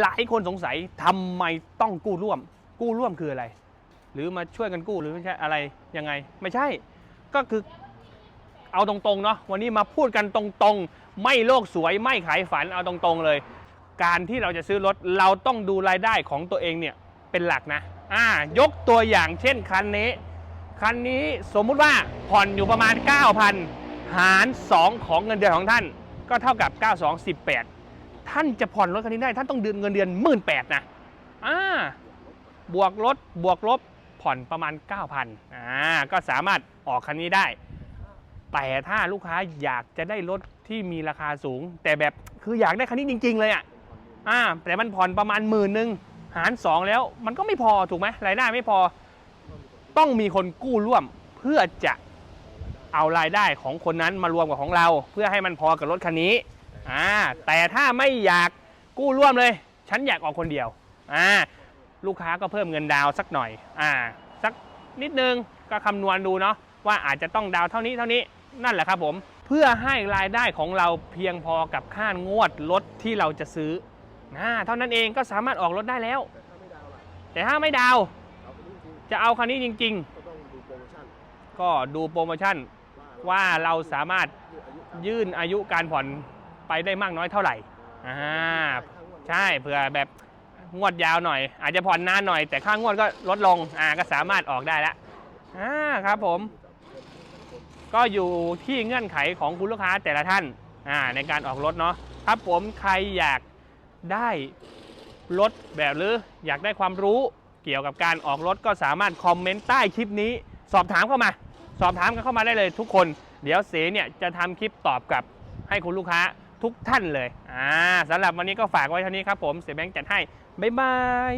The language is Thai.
หลายคนสงสัยทำไมต้องกู้ร่วม กู้ร่วมคืออะไร หรือมาช่วยกันกู้หรือไม่ใช่อะไรยังไง ไม่ใช่ ก็คือเอาตรงๆเนาะวันนี้มาพูดกันตรงๆ ไม่โลกสวยไม่ขายฝันเอาตรงๆเลย การที่เราจะซื้อรถเราต้องดูรายได้ของตัวเองเนี่ยเป็นหลักนะอ่ายกตัวอย่างเช่นคันนี้ คันนี้สมมุติว่าผ่อนอยู่ประมาณ 9,000 หาร 2 ของเงินเดือนของท่าน ก็เท่ากับ 92 18 ท่านจะผ่อนรถคันนี้ได้ ท่านต้องเดือนเงินเดือน1 8ื่นนะอ่าบวกลดบวกลบผ่อนประมาณ 9,000อ่าก็สามารถออกคันนี้ได้ แต่ถ้าลูกค้าอยากจะได้รถที่มีราคาสูง แต่แบบคืออยากได้คันนี้จริง ๆ เลยอะอ่าแต่มันผ่อนประมาณหมื่นหนึ่งหาร 2 แล้วมันก็ไม่พอถูกไหมรายได้ไม่พอต้องมีคนกู้ร่วมเพื่อจะเอารายได้ของคนนั้นมารวมกับของเรา เพื่อให้มันพอกับรถคันนี้ อ่าแต่ถ้าไม่อยากกู้ร่วมเลย ฉันอยากออกคนเดียวอ่าลูกค้าก็เพิ่มเงินดาวสักหน่อยอ่าสักนิดนึงก็คำนวณดูเนาะว่าอาจจะต้องดาวเท่านี้เท่านี้นั่นแหละครับผม เพื่อให้รายได้ของเราเพียงพอกับค่างวดรถที่เราจะซื้ออ่าเท่านั้นเองก็สามารถออกรถได้แล้ว แต่ถ้าไม่ดาวน์ล่ะเอาไปนี่จริงจะเอาคันนี้จริงก็ดูโปรโมชั่นๆก็ดูโปรโมชั่นว่าเราสามารถยื่นอายุการผ่อน ไปได้มากน้อยเท่าไหร่อ่าใช่เผื่อแบบงวดยาวหน่อย อาจจะผ่อนนานหน่อย แต่ค่างวดก็ลดลงอ่าก็สามารถออกได้แล้วอ่าครับผม ก็อยู่ที่เงื่อนไขของคุณลูกค้าแต่ละท่านอ่าในการออกรถเนาะครับผมใครอยากได้รถแบบหรืออยากได้ความรู้เกี่ยวกับการออกรถก็สามารถคอมเมนต์ใต้คลิปนี้ สอบถามเข้ามา สอบถามกันเข้ามาได้เลยทุกคน เดี๋ยวเสเนี่ยจะทำคลิปตอบกลับให้คุณลูกค้า ทุกท่านเลยอ่าสำหรับวันนี้ก็ฝากไว้เท่านี้ครับผมเสียแบงค์จัดให้บ๊ายบาย